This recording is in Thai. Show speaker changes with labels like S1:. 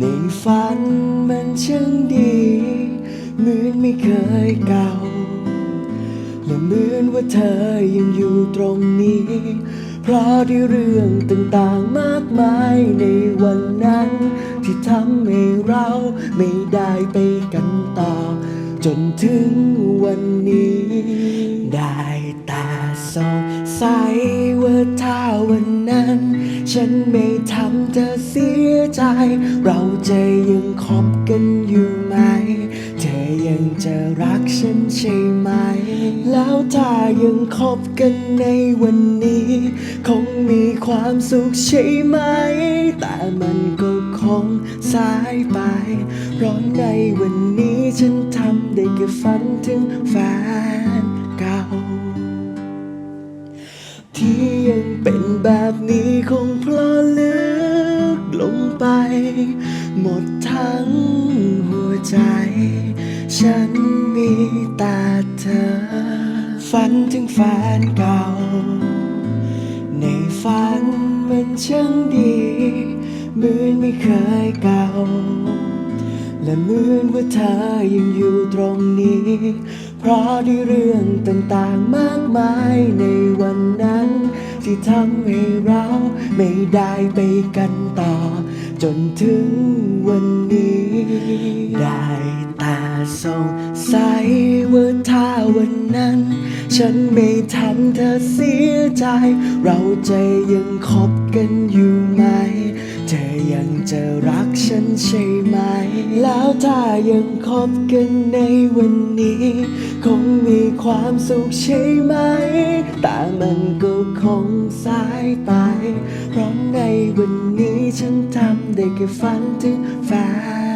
S1: ในฝันมันช่างดีเหมือนไม่เคยเก่าและเหมือนว่าเธอยังอยู่ตรงนี้ เพราะด้วยเรื่องต่างๆมากมายในวันนั้น ที่ทำให้เราไม่ได้ไปกันต่อ จนถึงวันนี้ ได้แต่สงสัยว่าถ้าวันนั้น ฉันไม่ทำเธอเสียใจเรา จยังคบกันอยู่ไหม เธอยังจะรักฉันใช่ไหม แล้วถ้ายังคบกันในวันนี้ คงมีความสุขใช่ไหม แต่มันก็คงสายไป เพราะในวันนี้ฉันทำได้แค่ฝันถึงแฟนเก่า ที่ยังเป็นแบบนี้ หมดทั้งหัวใจ ฉันมีแต่เธอ ฝันถึงแฟนเก่า ในฝันมันช่างดีเหมือนไม่เคยเก่า และเหมือนว่าเธอยังอยู่ตรงนี้ เพราะด้วยเรื่องต่างๆมากมายในวันนั้น ที่ทำให้เราไม่ได้ไปกันต่อ จนถึง วันนี้ ได้แต่สงสัยว่าถ้าวันนั้น ฉันไม่ทำเธอเสียใจ เราจะยังคบกันอยู่ไหม เธอยังจะรักฉันใช่ไหม แล้วถ้ายังคบกันในวันนี้ คงมีความสุขใช่ไหม แต่มันก็คงสายไป เพราะในวันนี้ฉันทำ ได้แค่ฝันถึงแฟน